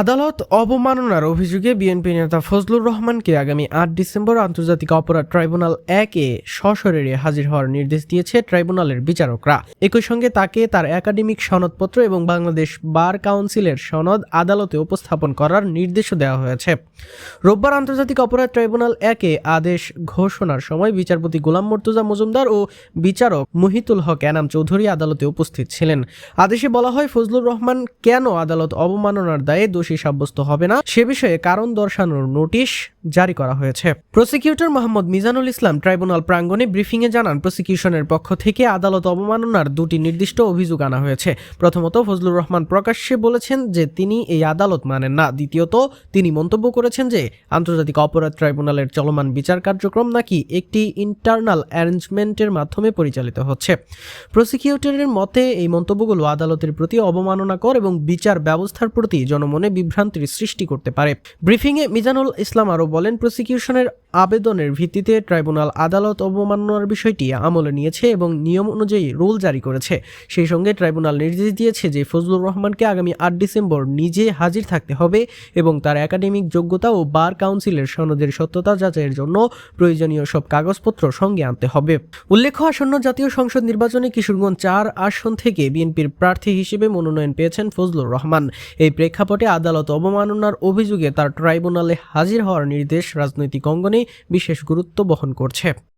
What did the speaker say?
আদালত অবমাননার অভিযোগে বিএনপি নেতা ফজলুর রহমানকে আগামী আট ডিসেম্বর আন্তর্জাতিক অপরাধ ট্রাইব্যুনাল একে সশরীরে হাজির হওয়ার নির্দেশ দিয়েছে ট্রাইব্যুনালের বিচারকরা। একই সঙ্গে তাকে তার একাডেমিক সনদপত্র এবং বাংলাদেশ বার কাউন্সিলের সনদ আদালতে উপস্থাপন করার নির্দেশও দেওয়া হয়েছে। রোববার আন্তর্জাতিক অপরাধ ট্রাইব্যুনাল একে আদেশ ঘোষণার সময় বিচারপতি গোলাম মর্তুজা মজুমদার ও বিচারক মুহিতুল হক এনাম চৌধুরী আদালতে উপস্থিত ছিলেন। আদেশে বলা হয়, ফজলুর রহমান কেন আদালত অবমাননার দায়ে দোষী সাব্যস্ত হবে না। সে বিষয়ে কারণ দর্শানোর নোটিশ জারি করা হয়েছে। প্রসিকিউটর মোহাম্মদ মিজানুল ইসলাম ট্রাইব্যুনাল প্রাঙ্গণে ব্রিফিংয়ে জানান, প্রসিকিউশনের পক্ষ থেকে আদালত অবমাননার দুটি নির্দিষ্ট অভিযোগ আনা হয়েছে। প্রথমত, ফজলুর রহমান প্রকাশ্যে বলেছেন যে তিনি এই আদালত মানেন না। দ্বিতীয়ত, তিনি মন্তব্য করেছেন যে আন্তর্জাতিক অপরাধ ট্রাইব্যুনালের চলমান বিচার কার্যক্রম নাকি একটি ইন্টারনাল অ্যারেঞ্জমেন্টের মাধ্যমে পরিচালিত হচ্ছে। প্রসিকিউটরের মতে, এই মন্তব্যগুলো আদালতের প্রতি অবমাননাকর এবং বিচার ব্যবস্থার প্রতি জনমনে বিভ্রান্তির সৃষ্টি করতে পারে। ব্রিফিংয়ে মিজানুল ইসলাম আরও বলেন প্রসিকিউশনের আবেদনের ভিত্তিতে ট্রাইব্যুনাল আদালত অবমাননার বিষয়টি আমলে নিয়েছে এবং নিয়ম অনুযায়ী রুল জারি করেছে। সেই সঙ্গে ট্রাইব্যুনাল নির্দেশ দিয়েছে যে, ফজলুর রহমানকে আগামী আট ডিসেম্বর নিজে হাজির থাকতে হবে এবং তার একাডেমিক যোগ্যতা ও বার কাউন্সিলের সনদের সত্যতা যাচাইয়ের জন্য প্রয়োজনীয় সব কাগজপত্র সঙ্গে আনতে হবে। উল্লেখ্য, আসন্ন জাতীয় সংসদ নির্বাচনে কিশোরগঞ্জ চার আসন থেকে বিএনপির প্রার্থী হিসেবে মনোনয়ন পেয়েছেন ফজলুর রহমান। এই প্রেক্ষাপটে আদালত অবমাননার অভিযোগে তার ট্রাইব্যুনালে হাজির হওয়ার নির্দেশ রাজনৈতিক অঙ্গনে বিশেষ গুরুত্ব বহন করছে।